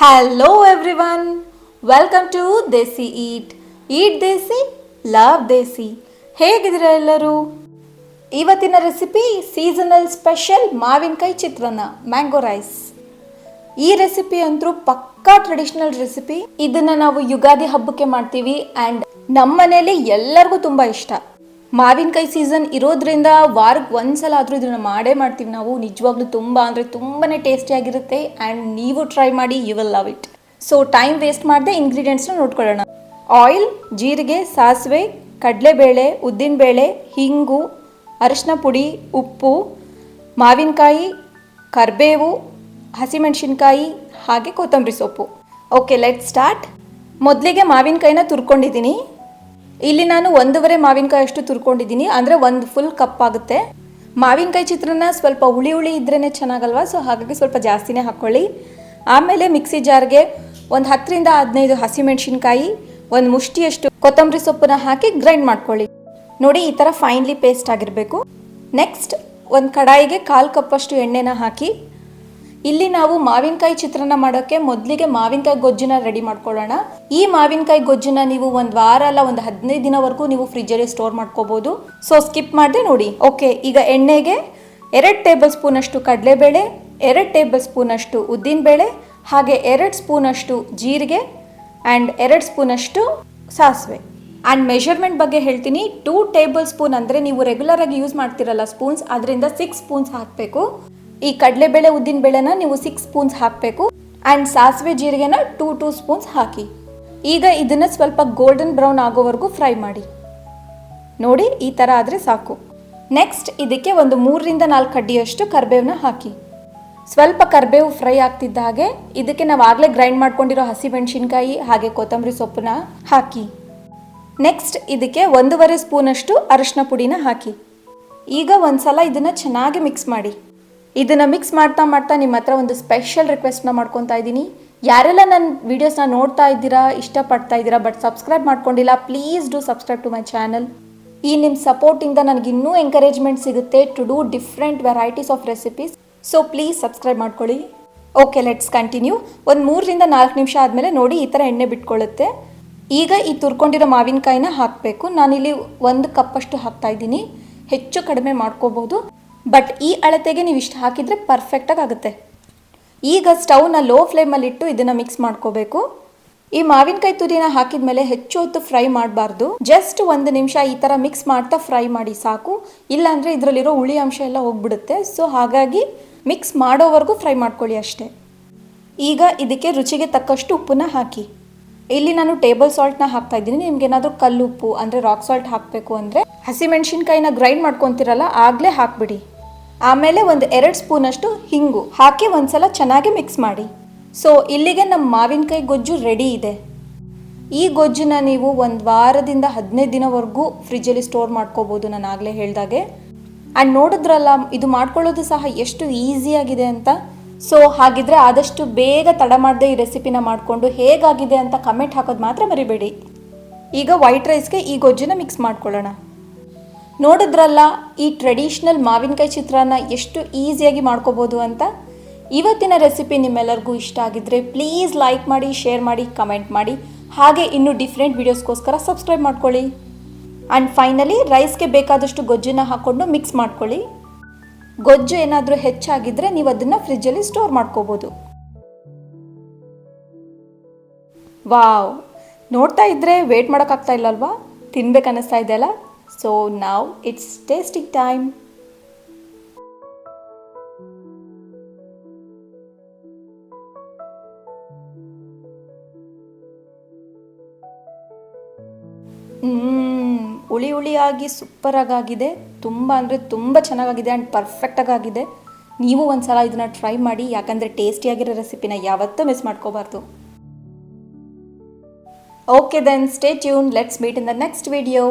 Hello everyone welcome to Desi eat eat Desi love Desi ಹೇಗಿದ್ದೀರಾ ಎಲ್ಲರೂ? ಇವತ್ತಿನ recipe seasonal special ಮಾವಿನಕಾಯಿ ಚಿತ್ರಾನ್ನ mango rice ಈ ರೆಸಿಪಿ ಅಂತೂ ಪಕ್ಕಾ ಟ್ರೆಡಿಷನಲ್ ರೆಸಿಪಿ ಇದನ್ನ ನಾವು ಯುಗಾದಿ ಹಬ್ಬಕ್ಕೆ ಮಾಡ್ತೀವಿ ಆ್ಯಂಡ್ ನಮ್ಮ ಮನೆಯಲ್ಲಿ ಎಲ್ಲರಿಗೂ ತುಂಬ ಇಷ್ಟ. ಮಾವಿನಕಾಯಿ ಸೀಸನ್ ಇರೋದ್ರಿಂದ ವಾರಕ್ಕೆ ಒಂದ್ಸಲ ಆದರೂ ಇದನ್ನು ಮಾಡೇ ಮಾಡ್ತೀವಿ ನಾವು. ನಿಜವಾಗ್ಲೂ ತುಂಬ ಅಂದರೆ ತುಂಬಾ ಟೇಸ್ಟಿಯಾಗಿರುತ್ತೆ ಆ್ಯಂಡ್ ನೀವು ಟ್ರೈ ಮಾಡಿ you will love it so time waste ಮಾಡದೆ ಇಂಗ್ರೀಡಿಯೆಂಟ್ಸ್ನ ನೋಡ್ಕೊಳ್ಳೋಣ. ಆಯಿಲ್ ಜೀರಿಗೆ, ಸಾಸಿವೆ, ಕಡಲೆಬೇಳೆ, ಉದ್ದಿನಬೇಳೆ, ಹಿಂಗು, ಅರಿಶಿನ ಪುಡಿ, ಉಪ್ಪು ಮಾವಿನಕಾಯಿ ಕರಿಬೇವು, ಹಸಿಮೆಣಸಿನ್ಕಾಯಿ, ಹಾಗೆ ಕೊತ್ತಂಬರಿ ಸೊಪ್ಪು. ಓಕೆ ಲೆಟ್ ಸ್ಟಾರ್ಟ್ ಮೊದಲಿಗೆ ಮಾವಿನಕಾಯಿನ ತುರ್ಕೊಂಡಿದ್ದೀನಿ. ಇಲ್ಲಿ ನಾನು ಒಂದೂವರೆ ಮಾವಿನಕಾಯಿ ಅಷ್ಟು ತುರ್ಕೊಂಡಿದ್ದೀನಿ. ಅಂದರೆ ಒಂದು ಫುಲ್ ಕಪ್ ಆಗುತ್ತೆ. ಮಾವಿನಕಾಯಿ ಚಿತ್ರನ ಸ್ವಲ್ಪ ಹುಳಿ ಹುಳಿ ಇದ್ರೇ ಚೆನ್ನಾಗಲ್ವಾ? ಸೊ ಹಾಗಾಗಿ ಸ್ವಲ್ಪ ಜಾಸ್ತಿನೇ ಹಾಕ್ಕೊಳ್ಳಿ ಆಮೇಲೆ ಮಿಕ್ಸಿ ಜಾರ್ಗೆ ಒಂದು ಹತ್ತರಿಂದ ಹದಿನೈದು ಹಸಿಮೆಣಸಿನ್ಕಾಯಿ, ಒಂದು ಮುಷ್ಟಿಯಷ್ಟು ಕೊತ್ತಂಬರಿ ಸೊಪ್ಪನ್ನ ಹಾಕಿ ಗ್ರೈಂಡ್ ಮಾಡ್ಕೊಳ್ಳಿ. ನೋಡಿ, ಈ ಥರ ಫೈನ್ಲಿ ಪೇಸ್ಟ್ ಆಗಿರಬೇಕು. ನೆಕ್ಸ್ಟ್ ಒಂದು ಕಡಾಯಿಗೆ ಕಾಲು ಕಪ್ಪಷ್ಟು ಎಣ್ಣೆನ ಹಾಕಿ ಇಲ್ಲಿ ನಾವು ಮಾವಿನಕಾಯಿ ಚಿತ್ರಾನ್ನ ಮಾಡೋಕ್ಕೆ ಮೊದಲಿಗೆ ಮಾವಿನಕಾಯಿ ಗೊಜ್ಜನ್ನ ರೆಡಿ ಮಾಡ್ಕೊಳ್ಳೋಣ. ಈ ಮಾವಿನಕಾಯಿ ಗೊಜ್ಜನ್ನ ನೀವು ಒಂದು ವಾರ ಅಲ್ಲ, ಒಂದು ಹದಿನೈದು ದಿನವರೆಗೂ ನೀವು ಫ್ರಿಜ್ಜಲ್ಲಿ ಸ್ಟೋರ್ ಮಾಡ್ಕೋಬಹುದು ಸೊ ಸ್ಕಿಪ್ ಮಾಡದೆ ನೋಡಿ. ಓಕೆ ಈಗ ಎಣ್ಣೆಗೆ ಎರಡು ಟೇಬಲ್ ಸ್ಪೂನ್ ಅಷ್ಟು ಕಡಲೆಬೇಳೆ, ಎರಡು ಟೇಬಲ್ ಸ್ಪೂನ್ ಅಷ್ಟು ಉದ್ದಿನಬೇಳೆ, ಹಾಗೆ ಎರಡು ಸ್ಪೂನ್ ಅಷ್ಟು ಜೀರಿಗೆ ಆ್ಯಂಡ್ ಎರಡು ಸ್ಪೂನ್ ಅಷ್ಟು ಸಾಸಿವೆ. ಆ್ಯಂಡ್ ಮೆಷರ್ಮೆಂಟ್ ಬಗ್ಗೆ ಹೇಳ್ತೀನಿ. ಟೂ ಟೇಬಲ್ ಸ್ಪೂನ್ ಅಂದರೆ ನೀವು ರೆಗ್ಯುಲರ್ ಆಗಿ ಯೂಸ್ ಮಾಡ್ತಿರಲ್ಲ ಸ್ಪೂನ್ಸ್ ಅದರಿಂದ ಸಿಕ್ಸ್ ಸ್ಪೂನ್ಸ್ ಹಾಕಬೇಕು. ಈ ಕಡಲೆಬೇಳೆ ಉದ್ದಿನ ಬೇಳೆನ ನೀವು ಸಿಕ್ಸ್ ಸ್ಪೂನ್ಸ್ ಹಾಕಬೇಕು ಆ್ಯಂಡ್ ಸಾಸಿವೆ ಜೀರಿಗೆನ ಟೂ ಟೂ ಸ್ಪೂನ್ಸ್ ಹಾಕಿ. ಈಗ ಇದನ್ನು ಸ್ವಲ್ಪ ಗೋಲ್ಡನ್ ಬ್ರೌನ್ ಆಗೋವರೆಗೂ ಫ್ರೈ ಮಾಡಿ. ನೋಡಿ, ಈ ಥರ ಆದರೆ ಸಾಕು. ನೆಕ್ಸ್ಟ್ ಇದಕ್ಕೆ ಒಂದು ಮೂರರಿಂದ ನಾಲ್ಕು ಕಡ್ಡಿಯಷ್ಟು ಕರಿಬೇವನ್ನ ಹಾಕಿ. ಸ್ವಲ್ಪ ಕರಿಬೇವು ಫ್ರೈ ಆಗ್ತಿದ್ದ ಹಾಗೆ ಇದಕ್ಕೆ ನಾವು ಆಗಲೇ ಗ್ರೈಂಡ್ ಮಾಡ್ಕೊಂಡಿರೋ ಹಸಿಮೆಣಸಿನ್ಕಾಯಿ, ಹಾಗೆ ಕೊತ್ತಂಬರಿ ಸೊಪ್ಪನ್ನ ಹಾಕಿ. ನೆಕ್ಸ್ಟ್ ಇದಕ್ಕೆ ಒಂದೂವರೆ ಸ್ಪೂನಷ್ಟು ಅರಿಶಿನ ಪುಡಿನ ಹಾಕಿ. ಈಗ ಒಂದು ಸಲ ಇದನ್ನು ಚೆನ್ನಾಗಿ ಮಿಕ್ಸ್ ಮಾಡಿ. ಇದನ್ನು ಮಿಕ್ಸ್ ಮಾಡ್ತಾ ಮಾಡ್ತಾ ನಿಮ್ಮ ಹತ್ರ ಒಂದು ಸ್ಪೆಷಲ್ ರಿಕ್ವೆಸ್ಟ್ನ ಮಾಡ್ಕೊತಾ ಇದ್ದೀನಿ. ಯಾರೆಲ್ಲ ನನ್ನ ವೀಡಿಯೋಸ್ನ ನೋಡ್ತಾ ಇದ್ದೀರಾ, ಇಷ್ಟಪಡ್ತಾ ಇದ್ದೀರಾ ಬಟ್ ಸಬ್ಸ್ಕ್ರೈಬ್ ಮಾಡ್ಕೊಂಡಿಲ್ಲ please do subscribe to my channel ಈ ನಿಮ್ಮ ಸಪೋರ್ಟಿಂದ ನನಗೆ ಇನ್ನೂ ಎಂಕರೇಜ್ಮೆಂಟ್ ಸಿಗುತ್ತೆ to do different varieties of recipes so please subscribe ಮಾಡ್ಕೊಳ್ಳಿ. ಓಕೆ ಲೆಟ್ಸ್ ಕಂಟಿನ್ಯೂ ಒಂದು ಮೂರರಿಂದ ನಾಲ್ಕು ನಿಮಿಷ ಆದಮೇಲೆ ನೋಡಿ ಈ ಥರ ಎಣ್ಣೆ ಬಿಟ್ಕೊಳ್ಳುತ್ತೆ. ಈಗ ಈ ತುರ್ಕೊಂಡಿರೋ ಮಾವಿನಕಾಯಿನ ಹಾಕಬೇಕು. ನಾನಿಲ್ಲಿ ಒಂದು ಕಪ್ಪಷ್ಟು ಹಾಕ್ತಾ ಇದ್ದೀನಿ. ಹೆಚ್ಚು ಕಡಿಮೆ ಮಾಡ್ಕೋಬೋದು. ಬಟ್ ಈ ಅಳತೆಗೆ ನೀವು ಇಷ್ಟು ಹಾಕಿದರೆ ಪರ್ಫೆಕ್ಟಾಗಿ ಆಗುತ್ತೆ. ಈಗ ಸ್ಟವ್ನ ಲೋ ಫ್ಲೇಮಲ್ಲಿಟ್ಟು ಇದನ್ನು ಮಿಕ್ಸ್ ಮಾಡ್ಕೋಬೇಕು. ಈ ಮಾವಿನಕಾಯಿ ತುರಿನ ಹಾಕಿದ ಮೇಲೆ ಹೆಚ್ಚು ಹೊತ್ತು ಫ್ರೈ ಮಾಡಬಾರ್ದು. ಜಸ್ಟ್ ಒಂದು ನಿಮಿಷ ಈ ಥರ ಮಿಕ್ಸ್ ಮಾಡ್ತಾ ಫ್ರೈ ಮಾಡಿ ಸಾಕು. ಇಲ್ಲಾಂದರೆ ಇದರಲ್ಲಿರೋ ಹುಳಿ ಅಂಶ ಎಲ್ಲ ಹೋಗ್ಬಿಡುತ್ತೆ. ಸೊ ಹಾಗಾಗಿ ಮಿಕ್ಸ್ ಮಾಡೋವರೆಗೂ ಫ್ರೈ ಮಾಡ್ಕೊಳ್ಳಿ ಅಷ್ಟೇ. ಈಗ ಇದಕ್ಕೆ ರುಚಿಗೆ ತಕ್ಕಷ್ಟು ಉಪ್ಪನ್ನ ಹಾಕಿ. ಇಲ್ಲಿ ನಾನು ಟೇಬಲ್ ಸಾಲ್ಟ್ನ ಹಾಕ್ತಾ ಇದ್ದೀನಿ. ನಿಮ್ಗೆ ಏನಾದರೂ ಕಲ್ಲುಪ್ಪು, ಅಂದರೆ ರಾಕ್ ಸಾಲ್ಟ್ ಹಾಕಬೇಕು ಅಂದರೆ ಹಸಿಮೆಣಸಿನ್ಕಾಯಿನ ಗ್ರೈಂಡ್ ಮಾಡ್ಕೊತಿರಲ್ಲ, ಆಗಲೇ ಹಾಕ್ಬಿಡಿ. ಆಮೇಲೆ ಒಂದು ಎರಡು ಸ್ಪೂನಷ್ಟು ಹಿಂಗು ಹಾಕಿ ಒಂದ್ಸಲ ಚೆನ್ನಾಗಿ ಮಿಕ್ಸ್ ಮಾಡಿ. ಸೊ ಇಲ್ಲಿಗೆ ನಮ್ಮ ಮಾವಿನಕಾಯಿ ಗೊಜ್ಜು ರೆಡಿ ಇದೆ. ಈ ಗೊಜ್ಜನ್ನ ನೀವು ಒಂದು ವಾರದಿಂದ ಹದಿನೈದು ದಿನವರೆಗೂ ಫ್ರಿಜ್ಜಲ್ಲಿ ಸ್ಟೋರ್ ಮಾಡ್ಕೋಬೋದು ನಾನು ಆಗಲೇ ಹೇಳ್ದಾಗೆ. ಆ್ಯಂಡ್ ನೋಡಿದ್ರಲ್ಲ, ಇದು ಮಾಡ್ಕೊಳ್ಳೋದು ಸಹ ಎಷ್ಟು ಈಸಿಯಾಗಿದೆ ಅಂತ. ಸೊ ಹಾಗಿದ್ರೆ ಆದಷ್ಟು ಬೇಗ ತಡ ಮಾಡದೆ ಈ ರೆಸಿಪಿನ ಮಾಡಿಕೊಂಡು ಹೇಗಾಗಿದೆ ಅಂತ ಕಮೆಂಟ್ ಹಾಕೋದು ಮಾತ್ರ ಮರಿಬೇಡಿ. ಈಗ ವೈಟ್ ರೈಸ್ಗೆ ಈ ಗೊಜ್ಜನ್ನ ಮಿಕ್ಸ್ ಮಾಡ್ಕೊಳ್ಳೋಣ. ನೋಡಿದ್ರಲ್ಲ, ಈ ಟ್ರೆಡಿಷ್ನಲ್ ಮಾವಿನಕಾಯಿ ಚಿತ್ರಾನ್ನ ಎಷ್ಟು ಈಸಿಯಾಗಿ ಮಾಡ್ಕೋಬೋದು ಅಂತ? ಇವತ್ತಿನ ರೆಸಿಪಿ ನಿಮ್ಮೆಲ್ಲರಿಗೂ ಇಷ್ಟ ಆಗಿದ್ರೆ ಪ್ಲೀಸ್ ಲೈಕ್ ಮಾಡಿ ಶೇರ್ ಮಾಡಿ ಕಮೆಂಟ್ ಮಾಡಿ. ಹಾಗೆ ಇನ್ನೂ ಡಿಫ್ರೆಂಟ್ ವೀಡಿಯೋಸ್ಗೋಸ್ಕರ ಸಬ್ಸ್ಕ್ರೈಬ್ ಮಾಡ್ಕೊಳ್ಳಿ. ಆ್ಯಂಡ್ ಫೈನಲಿ ರೈಸ್ಗೆ ಬೇಕಾದಷ್ಟು ಗೊಜ್ಜನ್ನ ಹಾಕ್ಕೊಂಡು ಮಿಕ್ಸ್ ಮಾಡ್ಕೊಳ್ಳಿ. ಗೊಜ್ಜು ಏನಾದರೂ ಹೆಚ್ಚಾಗಿದ್ದರೆ ನೀವು ಅದನ್ನು ಫ್ರಿಜ್ಜಲ್ಲಿ ಸ್ಟೋರ್ ಮಾಡ್ಕೋಬೋದು. ವಾವ್! ನೋಡ್ತಾ ಇದ್ದರೆ ವೇಟ್ ಮಾಡೋಕ್ಕಾಗ್ತಾ ಇಲ್ಲಲ್ವಾ? ತಿನ್ಬೇಕು ಅನ್ನಿಸ್ತಾ ಇದೆಯಲ್ಲ ಸೊ ನಾವು ಇಟ್ಸ್ ಟೇಸ್ಟಿಂಗ್ ಟೈಮ್ ಹುಳಿ ಹುಳಿಯಾಗಿ ಸೂಪರಾಗಿ ಆಗಿದೆ ತುಂಬ ಅಂದರೆ ತುಂಬ ಚೆನ್ನಾಗಾಗಿದೆ ಆ್ಯಂಡ್ ಪರ್ಫೆಕ್ಟಾಗಿ ಆಗಿದೆ ನೀವು ಒಂದು ಸಲ ಇದನ್ನು ಟ್ರೈ ಮಾಡಿ, ಯಾಕಂದರೆ ಟೇಸ್ಟಿಯಾಗಿರೋ ರೆಸಿಪಿನ ಯಾವತ್ತೂ ಮಿಸ್ ಮಾಡ್ಕೋಬಾರ್ದು. Okay then stay tune let's meet in the next video